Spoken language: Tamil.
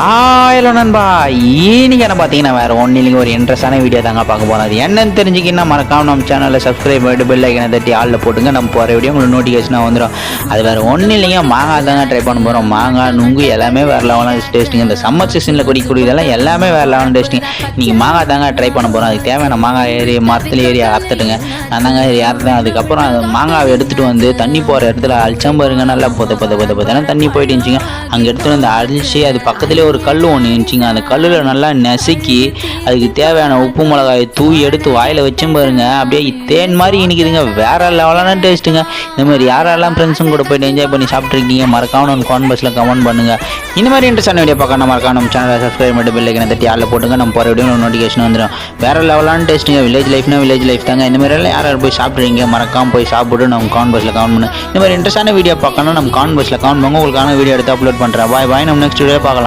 ஹலோ நண்பா. இன்னைக்கு என்ன பார்த்தீங்கன்னா வேறு ஒன்றும் இல்லைங்க. ஒரு இன்ட்ரெஸ்டான வீடியோ தாங்க பார்க்க போகிறோம் அது என்னன்னு தெரிஞ்சுக்கின்னா மறக்காம நம்ம சேனலில் சப்ஸ்கிரைப் பண்ணிட்டு பெல் ஐக்கனை தட்டி ஆளில் போட்டுங்க. நம்ம போகிற வீடியோ உங்களுக்கு நோட்டிஃபிகேஷனாக வந்துடும் அது வேறு ஒன்றும் இல்லைங்க. மாங்காய் தாங்க ட்ரை பண்ண போகிறோம் மாங்காய் நுங்கு எல்லாமே வேறு லெவலாக டேஸ்ட்டுங்க இந்த சம்மர் சீசனில் குடிக்கூடியதெல்லாம் எல்லாமே வேறு லெவலாக டேஸ்ட்டுங்க இன்றைக்கி மாங்காய் தாங்க ட்ரை பண்ண போகிறோம் அதுக்கு தேவையான மாங்காய் ஏறி மரத்தில் ஏறி அறுத்துட்டுங்க. நான் தாங்க ஏறி அறுத்தேன். அதுக்கப்புறம் அந்த மாங்காவை எடுத்துகிட்டு வந்து தண்ணி போகிற இடத்துல அழிச்சம் பாருங்க. நல்லா பொத பொத பொத பொதனா தண்ணி போயிட்டு இருந்துச்சுங்க. அங்கே எடுத்துகிட்டு வந்து அழிச்சு அது பக்கத்துலேயே ஒரு கல் ஒன்று இருந்துச்சுங்க. அந்த கல்லில் நல்லா நசுக்கி அதுக்கு தேவையான உப்பு மிளகாயை தூவி எடுத்து வாயில் வச்சும் பாருங்க. அப்படியே தேன் மாதிரி இனிக்குதுங்க. வேற லெவலான டேஸ்ட்டுங்க. இந்த மாதிரி யாரெல்லாம் ஃப்ரெண்ட்ஸும் கூட போயிட்டு என்ஜாய் பண்ணி சாப்பிட்ருக்கீங்க மறக்காம நம்ம கான் பாக்ஸில் கமெண்ட் பண்ணுங்க. இந்த மாதிரி இன்ட்ரெஸ்டான வீடியோ பார்க்க மறக்காம நம்ம சேனலை சப்ஸ்கிரைப் பண்ணிட்டு பெல் தட்டி ஆளில் போட்டுங்க. நம்ம போகிற வீடியோ நோட்டிஃபிகேஷன் வந்துடும் வேற லெவலான டேஸ்ட்டுங்க. வில்லேஜ் லைஃப்னா வில்லேஜ் லைஃப் தாங்க. இந்த மாதிரி எல்லாம் யார் யார் போய் சாப்பிட்றீங்க மறக்காம போய் சாப்பிட்டு நம்ம கான் பாக்ஸில் கமெண்ட் பண்ணுங்க இந்த மாதிரி இன்ட்ரெஸ்டான வீடியோ பார்க்கணும் நம்ம கான் பஸ்ஸில் கமெண்ட் பண்ணுங்க. உங்களுக்கான வீடியோ எடுத்து அப்லோட் பண்ணுறேன் பாய் பாய் நம்ம நெக்ஸ்ட் வீடியோ பார்க்கலாம்.